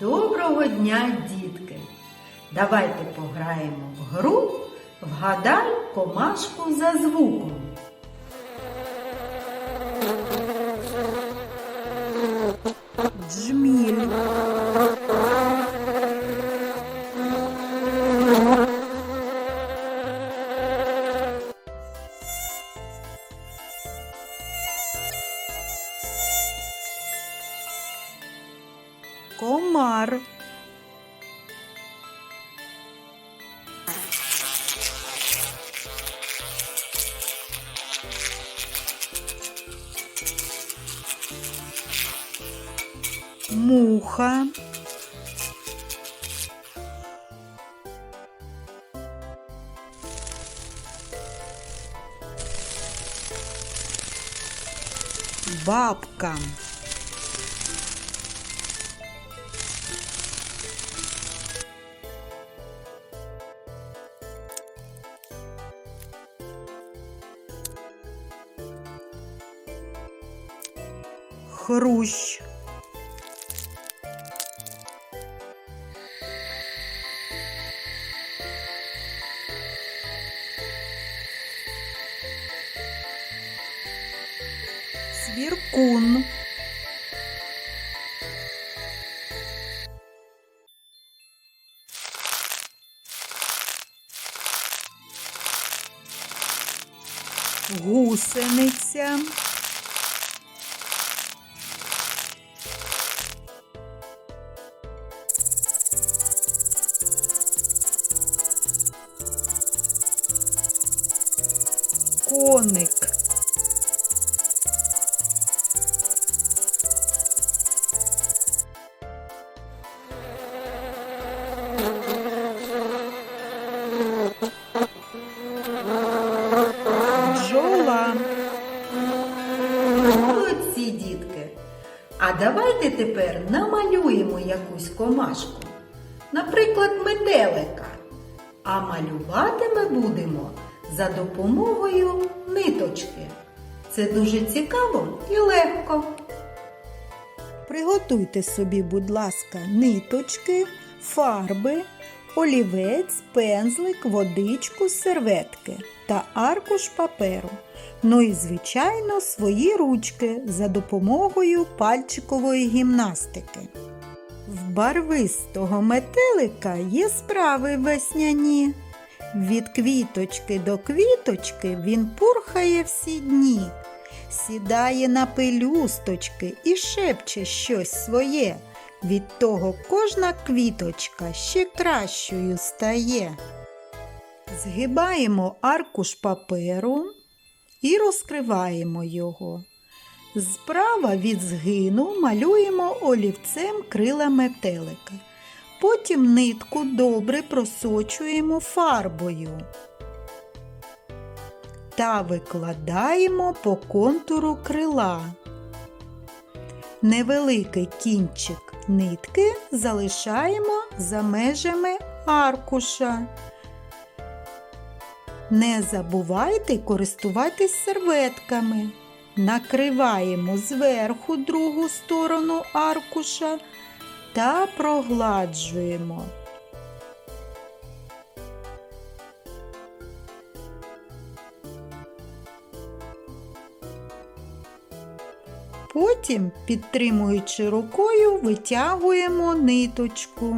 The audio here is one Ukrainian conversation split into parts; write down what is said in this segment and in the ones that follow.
Доброго дня, дітки! Давайте пограємо в гру Вгадай комашку за звуком. Джміль, комар, муха, бабка, хрущ, свіркун, гусениця, коник, бджола, Молодці, дітки! А давайте тепер намалюємо якусь комашку. Наприклад, метелика. А малювати ми будемо за допомогою ниточки. Це дуже цікаво і легко. Приготуйте собі, будь ласка, ниточки, фарби, олівець, пензлик, водичку, серветки та аркуш паперу. Ну і, звичайно, свої ручки за допомогою пальчикової гімнастики. В барвистого метелика є справи весняні. Від квіточки до квіточки він пурхає всі дні, сідає на пелюсточки і шепче щось своє. Від того кожна квіточка ще кращою стає. Згибаємо аркуш паперу і розкриваємо його. Справа від згину малюємо олівцем крила метелика. Потім нитку добре просочуємо фарбою та викладаємо по контуру крила. Невеликий кінчик нитки залишаємо за межами аркуша. Не забувайте користуватись серветками. Накриваємо зверху другу сторону аркуша та прогладжуємо. Потім, підтримуючи рукою, витягуємо ниточку.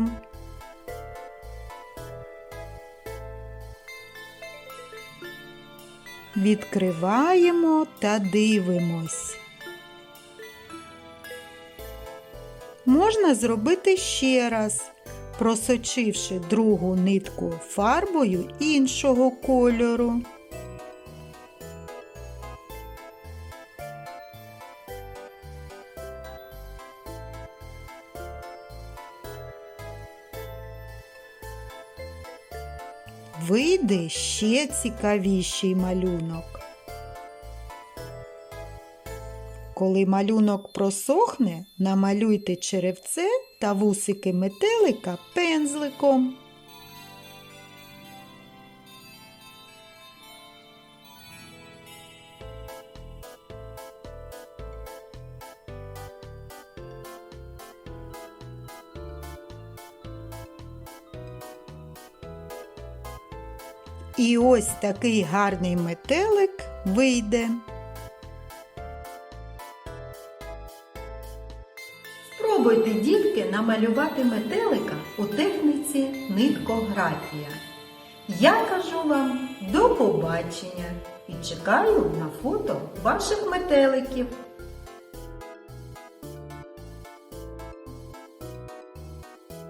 Відкриваємо та дивимось. Можна зробити ще раз, просочивши другу нитку фарбою іншого кольору. Вийде ще цікавіший малюнок. Коли малюнок просохне, намалюйте черевце та вусики метелика пензликом. І ось такий гарний метелик вийде. Спробуйте, дітки, намалювати метелика у техніці ниткографія. Я кажу вам до побачення і чекаю на фото ваших метеликів.